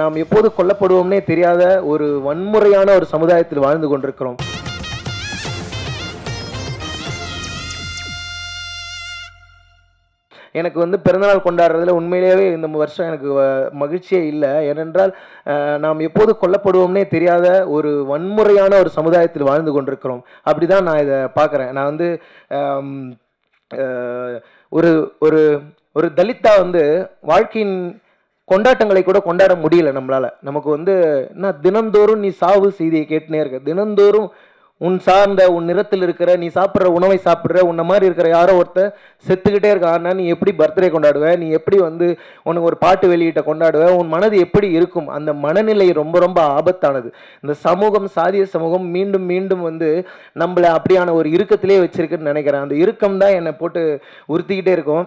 நாம் எப்போது கொல்லப்படுவோம்னே தெரியாத ஒரு வன்முறையான ஒரு சமுதாயத்தில் வாழ்ந்து கொண்டிருக்கிறோம். எனக்கு வந்து பிறந்தநாள் கொண்டாடுறதுல உண்மையிலேயே இந்த வருஷம் எனக்கு மகிழ்ச்சியே இல்லை. ஏனென்றால் நாம் எப்போது கொல்லப்படுவோம்னே தெரியாத ஒரு வன்முறையான ஒரு சமுதாயத்தில் வாழ்ந்து கொண்டிருக்கிறோம். அப்படிதான் நான் இதை பார்க்குறேன். நான் வந்து ஒரு ஒரு ஒரு தலித்தா வந்து வாழ்க்கையின் கொண்டாட்டங்களை கூட கொண்டாட முடியல நம்மளால. நமக்கு வந்து என்ன தினந்தோறும் நீ சாவு செய்தியை கேட்டுனே இருக்க. தினந்தோறும் உன் சார்ந்த உன் நிறத்தில் இருக்கிற நீ சாப்பிட்ற உணவை சாப்பிட்ற உன்ன மாதிரி இருக்கிற யாரோ ஒருத்தர் செத்துக்கிட்டே இருக்கான்னா நீ எப்படி பர்த்டே கொண்டாடுவ? நீ எப்படி வந்து உனக்கு ஒரு பாட்டு வெளியிட்ட கொண்டாடுவ? உன் மனது எப்படி இருக்கும்? அந்த மனநிலை ரொம்ப ரொம்ப ஆபத்தானது. இந்த சமூகம் சாதிய சமூகம் மீண்டும் மீண்டும் வந்து நம்மளை அப்படியான ஒரு இறுக்கத்திலே வச்சிருக்குன்னு நினைக்கிறேன். அந்த இறுக்கம் தான் என்னை போட்டு உறுத்திக்கிட்டே இருக்கும்.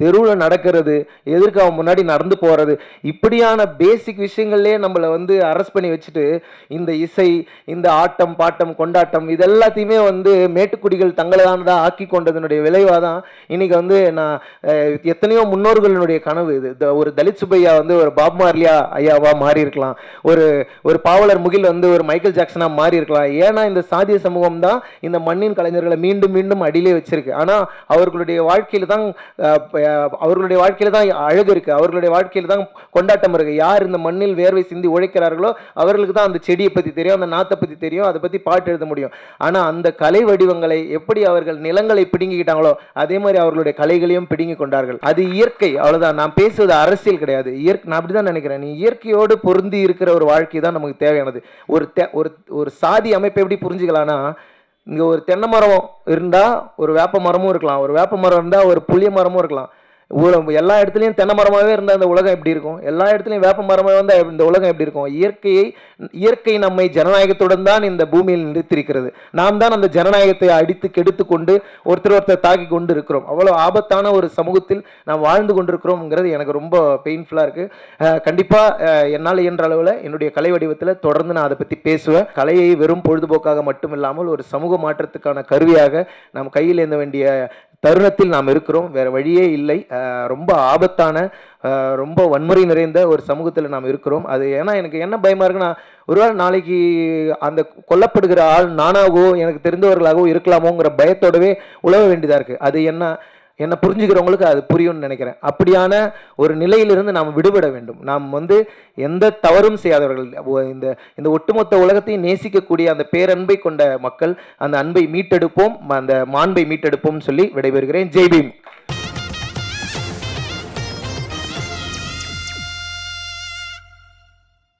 தெருவில் நடக்கிறது எதிர்க்க அவன் முன்னாடி நடந்து போகிறது இப்படியான பேசிக் விஷயங்கள்லேயே நம்மளை வந்து அரெஸ்ட் பண்ணி வச்சுட்டு இந்த இசை இந்த ஆட்டம் பாட்டம் கொண்டாட்டம் இது எல்லாத்தையுமே வந்து மேட்டுக்குடிகள் தங்களதானதாக ஆக்கி கொண்டதனுடைய விளைவாக தான் இன்னைக்கு வந்து நான் எத்தனையோ முன்னோர்களினுடைய கனவு இது. ஒரு தலித் சுப்பையா வந்து ஒரு பாப் மார்லியா ஐயாவாக மாறி இருக்கலாம் ஒரு ஒரு பாவலர் முகில் வந்து ஒரு மைக்கேல் ஜாக்சனாக மாறி இருக்கலாம் ஏன்னா இந்த சாதிய சமூகம் தான் இந்த மண்ணின் கலைஞர்களை மீண்டும் மீண்டும் அடியிலே வச்சிருக்கு. ஆனால் அவர்களுடைய வாழ்க்கையில் தான் அவர்களுடைய வாழ்க்கையில தான் அழகு இருக்கு. அவர்களுடைய வாழ்க்கையில தான் கொண்டாட்டம் இருக்கு. யார் இந்த மண்ணில் வேர்வை சிந்தி உழைக்கிறார்களோ அவர்களுக்கு தான் அந்த செடியை பத்தி தெரியும் அந்த நாத்தை பத்தி தெரியும் அதை பத்தி பாட்டு எழுத முடியும். ஆனா அந்த கலை வடிவங்களை எப்படி அவர்கள் நிலங்களை பிடுங்கிக்கிட்டாங்களோ அதே மாதிரி அவர்களுடைய கலைகளையும் பிடுங்கி கொண்டார்கள். அது இயற்கை அவ்வளவுதான். நான் பேசுவது அரசியல் கிடையாது. இயற்கை நான் அப்படிதான் நினைக்கிறேன். நீ இயற்கையோடு பொருந்தி இருக்கிற ஒரு வாழ்க்கை தான் நமக்கு தேவையானது. ஒரு தே- ஒரு ஒரு சாதி அமைப்பை எப்படி புரிஞ்சுக்கலாம்னா இங்கே ஒரு தென்னை மரம் இருந்தால் ஒரு வேப்ப மரமும் இருக்கலாம். ஒரு வேப்ப மரம் இருந்தால் ஒரு புளிய மரமும் இருக்கலாம். ஊ- எல்லா இடத்துலையும் தென்னை மரமாகவே இருந்தால் இந்த உலகம் எப்படி இருக்கும்? எல்லா இடத்துலையும் வேப்ப மரமாக இருந்தால் இந்த உலகம் எப்படி இருக்கும்? இயற்கையை இயற்கை நம்மை ஜனநாயகத்துடன் தான் இந்த பூமியில் நிறுத்திருக்கிறது நாம் தான் அந்த ஜனநாயகத்தை அடித்து கெடுத்து கொண்டு ஒருத்தர் ஒருத்தர் தாக்கி கொண்டு இருக்கிறோம் அவ்வளோ ஆபத்தான ஒரு சமூகத்தில் நாம் வாழ்ந்து கொண்டிருக்கிறோம்ங்கிறது எனக்கு ரொம்ப பெயின்ஃபுல்லாக இருக்குது கண்டிப்பாக என்னால் இயன்ற அளவில் என்னுடைய கலை வடிவத்தில் தொடர்ந்து நான் அதை பற்றி பேசுவேன். கலையை வெறும் பொழுதுபோக்காக மட்டும் இல்லாமல் ஒரு சமூக மாற்றத்துக்கான கருவியாக நாம் கையில் ஏந்த வேண்டிய தருணத்தில் நாம் இருக்கிறோம். வேறு வழியே இல்லை. ரொம்ப ஆபத்தான ரொம்ப வன்முறை நிறைந்த ஒரு சமூகத்தில் நாம் இருக்கிறோம். அது ஏன்னா எனக்கு என்ன பயமாக இருக்குன்னா ஒருவேளை நாளைக்கு அந்த கொல்லப்படுகிற ஆள் நானாகவோ எனக்கு தெரிந்தவர்களாகவோ இருக்கலாமோங்கிற பயத்தோடவே உழவ வேண்டியதாக இருக்குது அது என்ன என்னை புரிஞ்சுக்கிறவங்களுக்கு அது புரியும்னு நினைக்கிறேன். அப்படியான ஒரு நிலையிலிருந்து நாம் விடுபட வேண்டும். நாம் வந்து எந்த தவறும் செய்யாதவர்கள். இந்த இந்த ஒட்டுமொத்த உலகத்தையும் நேசிக்கக்கூடிய அந்த பேரன்பை கொண்ட மக்கள் அந்த அன்பை மீட்டெடுப்போம் அந்த மாண்பை மீட்டெடுப்போம்னு சொல்லி விடைபெறுகிறேன். ஜெய்